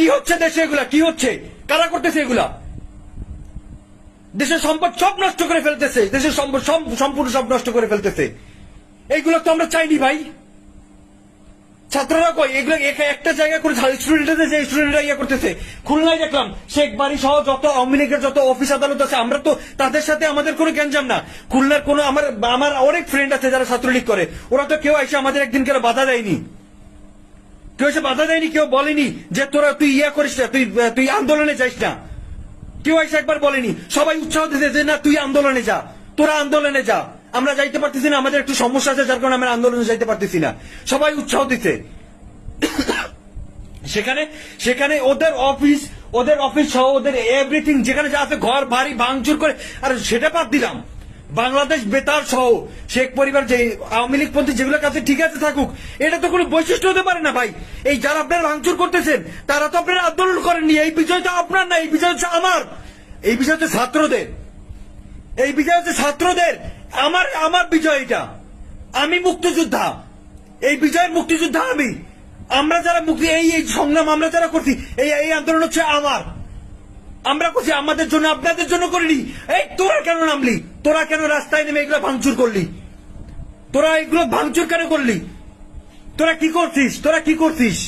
কি হচ্ছে দেশে এগুলা? কি হচ্ছে? কারা করতেছে এগুলা? দেশের সম্পদ সব নষ্ট করে ফেলতেছে। দেশের সম্পদ সম্পূর্ণ সব নষ্ট করে ফেলতেছে। এইগুলো তো আমরা চাইনি ভাই। ছাত্ররা কই এগুলো একা- একটা জায়গা করে স্টুডেন্টদের স্টুডেন্টরা ইয়ে করতেছে। খুলনায় দেখলাম, শেখ বাড়ি সহ যত আওয়ামী লীগের যত অফিস আদালত আছে, আমরা তো তাদের সাথে আমাদের কোনো গ্যাঞ্জাম না। খুলনার কোনো আমার আমার অনেক ফ্রেন্ড আছে যারা ছাত্রলীগ করে। ওরা তো কেউ এসে আমাদের একদিন কেন বাধা দেয়নি? কেউ এসে বাধা দেয়নি, কেউ বলেনি যে তোরা তুই ইয়ে করিস না, তুই তুই আন্দোলনে যাইস না। কেউ এসে একবার বলেনি, সবাই উৎসাহ দিতে যে না, তুই আন্দোলনে যা, তোরা আন্দোলনে যা। আমরা যাইতে পারতেছি না, আমাদের একটু সমস্যা আছে, যার কারণে আমরা আন্দোলনে যাইতে পারতেছি না। সবাই উৎসাহ দিতে সেখানে সেখানে ওদের অফিস ওদের অফিস সহ ওদের এভরিথিং যেখানে যা আছে, ঘর, বাড়ি, ভাঙচুর করে, আর সেটা বাদ দিলাম। বাংলাদেশ বেতার সহ শেখ পরিবার যে আওয়ামী লীগপন্থী যেগুলো কাছে ঠিক আছে থাকুক, এটা তো কোনো বৈশিষ্ট্য হতে পারে না ভাই। এই যারা আপনারা ভাঙচুর করতেছেন, তারা তো আপনারা আন্দোলন করেননি। এই বিজয় তো আপনার না, এই বিষয় হচ্ছে আমার। এই বিষয় হচ্ছে ছাত্রদের। এই বিজয় হচ্ছে ছাত্রদের। আমার আমার বিজয় এটা। আমি মুক্তিযোদ্ধা। এই বিজয়ের মুক্তিযোদ্ধা আমি। আমরা যারা মুক্তি, এই এই সংগ্রাম আমরা যারা করছি, এই এই আন্দোলন হচ্ছে আমার। আমরা করছি, আমাদের জন্য, আপনাদের জন্য করিনি। এই, তোরা কেন নামলি? তোরা কেন রাস্তায় নেমে এগুলো ভাঙচুর করলি? তোরা এগুলো ভাঙচুর কেন করলি? তোরা কি করছিস? তোরা কি করছিস?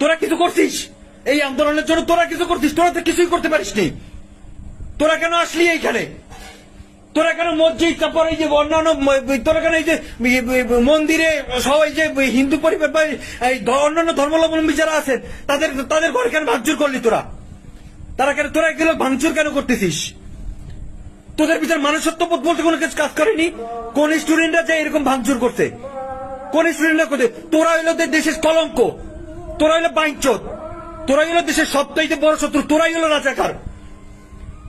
তোরা কিছু করছিস? এই আন্দোলনের জন্য তোরা কিছু করছিস? তোরা তো কিছুই করতে পারিস নি তোরা কেন আসলি এইখানে? তোরা কেন মসজিদ, তারপর এই যে অন্যান্য তোরা কেন এই যে মন্দিরে সবাই যে হিন্দু পরিবার বা এই অন্যান্য ধর্মাবলম্বী যারা আছেন, তাদের তাদের ঘর কেন ভাঙচুর করলি তোরা? তারা কেন, তোরা এগুলো ভাঙচুর কেন করতেছিস? তোদের ভিতর মানুষত্ববোধ বলতে কোনো কিছু কাজ করেনি? কোন স্টুডেন্টরা যে এরকম ভাঙচুর করতে কোন স্টুডেন্টরা করতে তোরা হইল দেশের কলঙ্ক। তোরা হইল বাইঞ্চত তোরা হইল দেশের সবচাইতে বড় শত্রু। তোরাই হলো রাজাকার।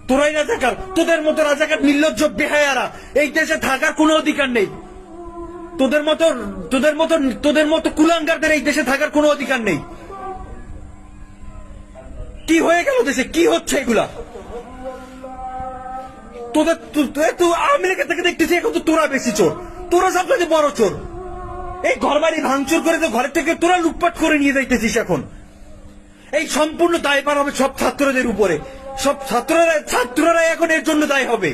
তোরাই রাজাকার। তোদের মতো রাজাকার, নির্লজ্জ বেহায়ারা এই দেশে থাকার কোনো অধিকার নেই। তোদের মতো তোদের মতো তোদের মতো কুলাঙ্গারদের এই দেশে থাকার কোনো অধিকার নেই। কি হয়ে গেল দেশে? কি হচ্ছে এগুলা? তোদের তুই আমেরিকা থেকে দেখতেছি এখন তো তোরা বেশি চোর। তোরা সবচেয়ে বড় চোর। এই ঘর বাড়ি ভাঙচুর করে তো ঘরের থেকে তোরা লুটপাট করে নিয়ে যাইতেছিস এখন। এই সম্পূর্ণ দায় পার হবে সব ছাত্রদের উপরে। সব ছাত্ররা ছাত্ররা এখন এর জন্য দায়ী হবে।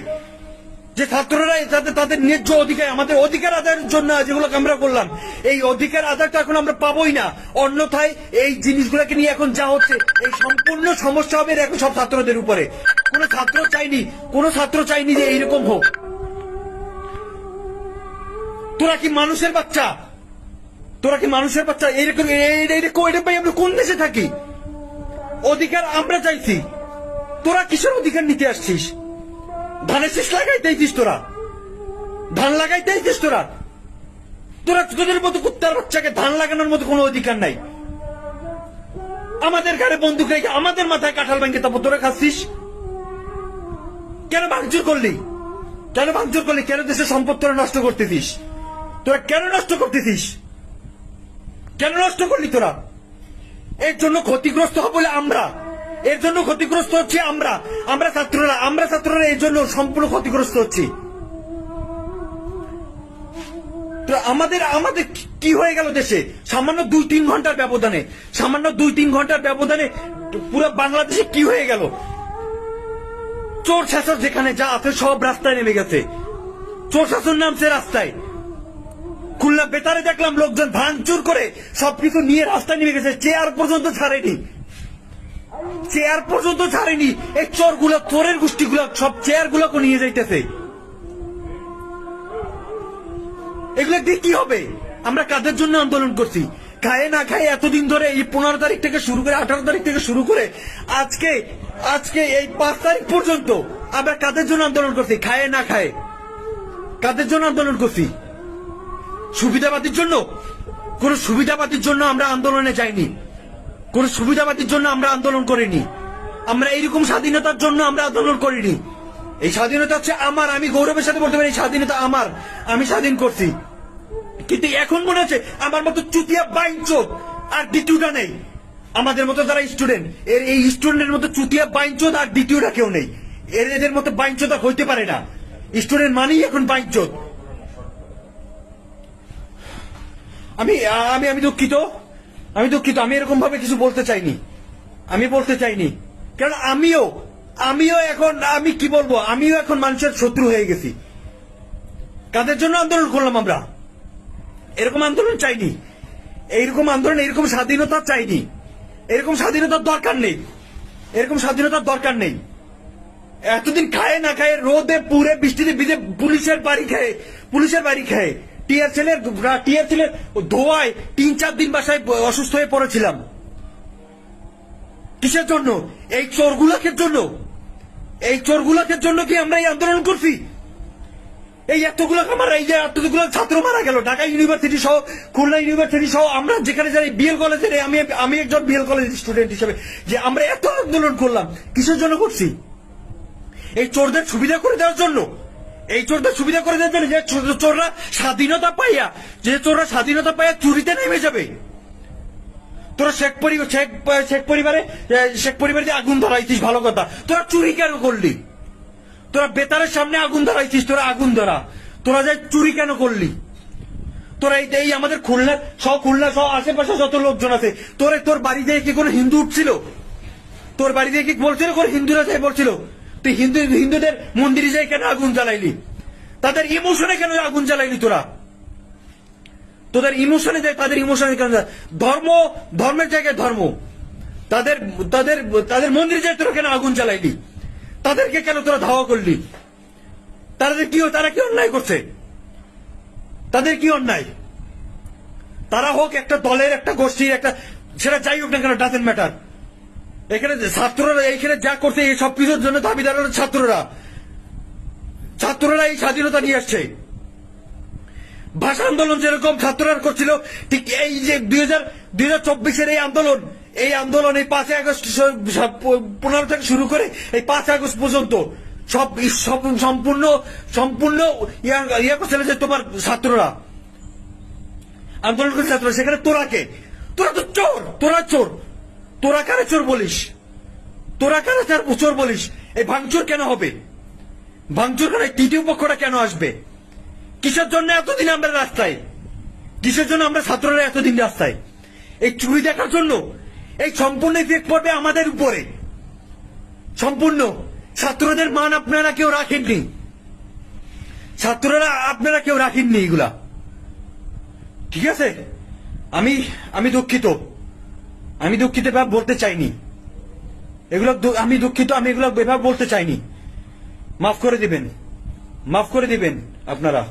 যে ছাত্ররা যাতে তাদের ন্যায্য অধিকার, আমাদের অধিকার আদায়ের জন্য যেগুলো আমরা করলাম, এই অধিকার আদায় তো এখন আমরা পাবোই না। অন্যথায় এই জিনিসগুলোকে নিয়ে এখন যা হচ্ছে, এই সম্পূর্ণ সমস্যা হবে এখন সব ছাত্রদের উপরে। কোনো ছাত্র চাইনি, কোনো ছাত্র চাইনি যে এইরকম হোক। তোরা কি মানুষের বাচ্চা? তোরা কি মানুষের বাচ্চা? এইরকম, এই- এইরকম এটা ভাই, আমরা কোন দেশে থাকি? অধিকার আমরা চাইছি। তোরা কিসের অধিকার নিতে আসছিস? ধানের শেষ লাগাইতে আইছিস তোরা। ধান লাগাইতে আইছিস তোরা। তোরা তোদের মতো কুত্তার বাচ্চাকে ধান লাগানোর মতো কোনো অধিকার নাই। আমাদের ঘরে বন্দুক রেখে আমাদের মাথায় কাঁঠাল ব্যাংকে তারপর তোরা খাচ্ছিস। কেন ভাঙচুর করলি? কেন ভাঙচুর করলি? কেন দেশের সম্পদ তোরা নষ্ট করতেছিস? তোরা কেন নষ্ট করতেছিস? কেন নষ্ট করলি তোরা? এর জন্য ক্ষতিগ্রস্ত হব বলে আমরা। এর জন্য ক্ষতিগ্রস্ত হচ্ছে আমরা। আমরা ছাত্ররা আমরা ছাত্ররা এর জন্য সম্পূর্ণ ক্ষতিগ্রস্ত হচ্ছি। তো আমাদের আমাদের কি- হয়ে গেল দেশে? সামান্য দুই তিন ঘণ্টার ব্যবধানে, সামান্য দুই তিন ঘণ্টার ব্যবধানে পুরো বাংলাদেশে কি হয়ে গেল? চোর শাসন যেখানে যা আছে সব রাস্তায় নেমে গেছে। চোর শাসন নামছে রাস্তায়। খুলনা বেতারে দেখলাম লোকজন ভাঙচুর করে সবকিছু নিয়ে রাস্তায় নেমে গেছে। চেয়ার পর্যন্ত ছাড়েনি। চেয়ার পর্যন্ত ছাড়েনি। এই চোরগুলো চোরের গোষ্ঠী গুলো সব চেয়ার গুলোকে নিয়ে যাইতেছে। এগুলো দিয়ে কি হবে? আমরা কাদের জন্য আন্দোলন করছি? খায় না খায় এতদিন ধরে এই পনেরো তারিখ থেকে শুরু করে, আঠারো তারিখ থেকে শুরু করে, আজকে আজকে এই পাঁচ তারিখ পর্যন্ত আমরা কাদের জন্য আন্দোলন করছি? খায় না খায়। কাদের জন্য আন্দোলন করছি? সুবিধাবাদীর জন্য? কোন সুবিধাবাদীর জন্য আমরা আন্দোলনে যাইনি। কোন সুবিধাবাদীর জন্য আমরা আন্দোলন করিনি। আমরা এইরকম স্বাধীনতার জন্য আমরা আন্দোলন করিনি। এই স্বাধীনতা হচ্ছে আমার, আমি গৌরবের সাথে বলতে পারি, এই স্বাধীনতা আমার, আমি স্বাধীন করছি। কিন্তু এখন মনে হচ্ছে আমার মতো চুতিয়া বাইঞ্চোদ আর দ্বিতীয়টা নেই। আমাদের মতো যারা স্টুডেন্ট, এর এই স্টুডেন্টের মতো চুতিয়া বাইঞ্চোদ আর দ্বিতীয়টা কেউ নেই। এর এদের মতো বাইঞ্চোদ আর হইতে পারে না। স্টুডেন্ট মানেই এখন বাইঞ্চোদ আমি আমি আমি দুঃখিত। আমি দুঃখিত, আমি এরকম ভাবে কিছু বলতে চাইনি। আমি বলতে চাইনি। কারণ আমিও আমিও এখন, আমি কি বলব? আমিও এখন মানুষের শত্রু হয়ে গেছি। কাদের জন্য আন্দোলন করলাম আমরা? এরকম আন্দোলন চাইনি। এইরকম আন্দোলন এরকম স্বাধীনতা চাইনি। এরকম স্বাধীনতার দরকার নেই। এরকম স্বাধীনতার দরকার নেই। এতদিন খায় না খায়, রোদে পুরে বৃষ্টিতে ভিজে পুলিশের বাড়ি খায়, পুলিশের বাড়ি খায়। টিয়ার ছেলের টিয়ার ছেলের ধোয়ায় তিন চার দিন বাসায় অসুস্থ হয়ে পড়েছিলাম। কিসের জন্য? এই চোরগুলাকের জন্য। এই চোরগুলাকের জন্য কি আমরা এই আন্দোলন করছি? এই এতগুলো আমার এই যে এতগুলো ছাত্র মারা গেল, ঢাকা ইউনিভার্সিটি সহ, খুলনা ইউনিভার্সিটি সহ, আমরা যেখানে যাই বিএল কলেজের আমি আমি একজন বিএল কলেজ স্টুডেন্ট হিসেবে, যে আমরা এত আন্দোলন করলাম, কিসের জন্য করছি? এই চোরদের সুবিধা করে দেওয়ার জন্য। এই চোরদের সুবিধা করে জন্য যে চোর- চোররা স্বাধীনতা পাইয়া যে চোররা স্বাধীনতা পাইয়া চুরিতে নেমে যাবে। তোরা শেখ পরিবার শেখ শেখ পরিবারে শেখ পরিবারে আগুন ধরাইছিস, ভালো কথা। তোরা চুরি কেন করলি? তোরা বেতারের সামনে আগুন ধরাইছিস, তোরা আগুন ধরা। তোরা যে চুরি কেন করলি? তোরা এই এই আমাদের খুলনা সহ খুলনা সহ আশেপাশে যত লোকজন আছে, তোরে তোর বাড়ি দিয়ে কি কোনো হিন্দু উঠছিল? তোর বাড়ি দিয়ে কি বলছিল? কোন হিন্দুরা যাই বলছিল? তুই হিন্দু, হিন্দুদের মন্দিরে যাই কেন আগুন জ্বালাইলি? তাদের ইমোশনে কেন আগুন জ্বালাইলি তোরা? তোদের ইমোশনে দেয় তাদের ইমোশনে কেন ধর্ম, ধর্মের জায়গায় ধর্ম। তাদের তাদের তাদের মন্দিরে যায় তোরা কেন আগুন জ্বালাইলি? তাদেরকে কেন তোরা ধাওয়া করলি? তাদের কি, তারা কি অন্যায় করছে? তাদের কি অন্যায়? তারা হোক একটা দলের, একটা গোষ্ঠীর, একটা সেটা যাই হোক না কেন ডাজেন্ট ম্যাটার এখানে ছাত্ররা, এইখানে যা করছে, এই সব কিছুর জন্য দাবিদার ছাত্ররা। ছাত্ররা এই স্বাধীনতা নিয়ে আসছে। ভাষা আন্দোলন যেরকম ছাত্ররা করছিল, ঠিক এই যে দুই হাজার দুই হাজার চব্বিশের এই আন্দোলন এই আন্দোলন এই পাঁচই আগস্ট পনেরো থেকে শুরু করে এই পাঁচ আগস্ট পর্যন্ত সব সম্পূর্ণ সম্পূর্ণ ইয়া করছিল যে তোমার ছাত্ররা। আন্দোলন করে ছাত্ররা। সেখানে তোরা কে তোরা তো চোর, তোরা চোর। তোরা কারে চোর বলিস? তোরা কারে চার চোর বলিস? এই ভাঙচুর কেন হবে? ভাঙচুর এই তৃতীয় পক্ষটা কেন আসবে? কিসের জন্য এতদিন আমরা রাস্তায়? কিসের জন্য আমরা ছাত্ররা এতদিন রাস্তায়? এই চুরি দেখার জন্য, এই সম্পূর্ণ ইফেক্ট পড়বে আমাদের উপরে। সম্পূর্ণ। ছাত্রদের মান আপনারা কেউ রাখেননি। ছাত্ররা আপনারা কেউ রাখেননি এগুলা। ঠিক আছে? আমি আমি দুঃখিত। আমি দুঃখিত, এভাবে বলতে চাইনি। এগুলো আমি দুঃখিত, আমি এগুলো এভাবে বলতে চাইনি। মাফ করে দিবেন। মাফ করে দিবেন আপনারা।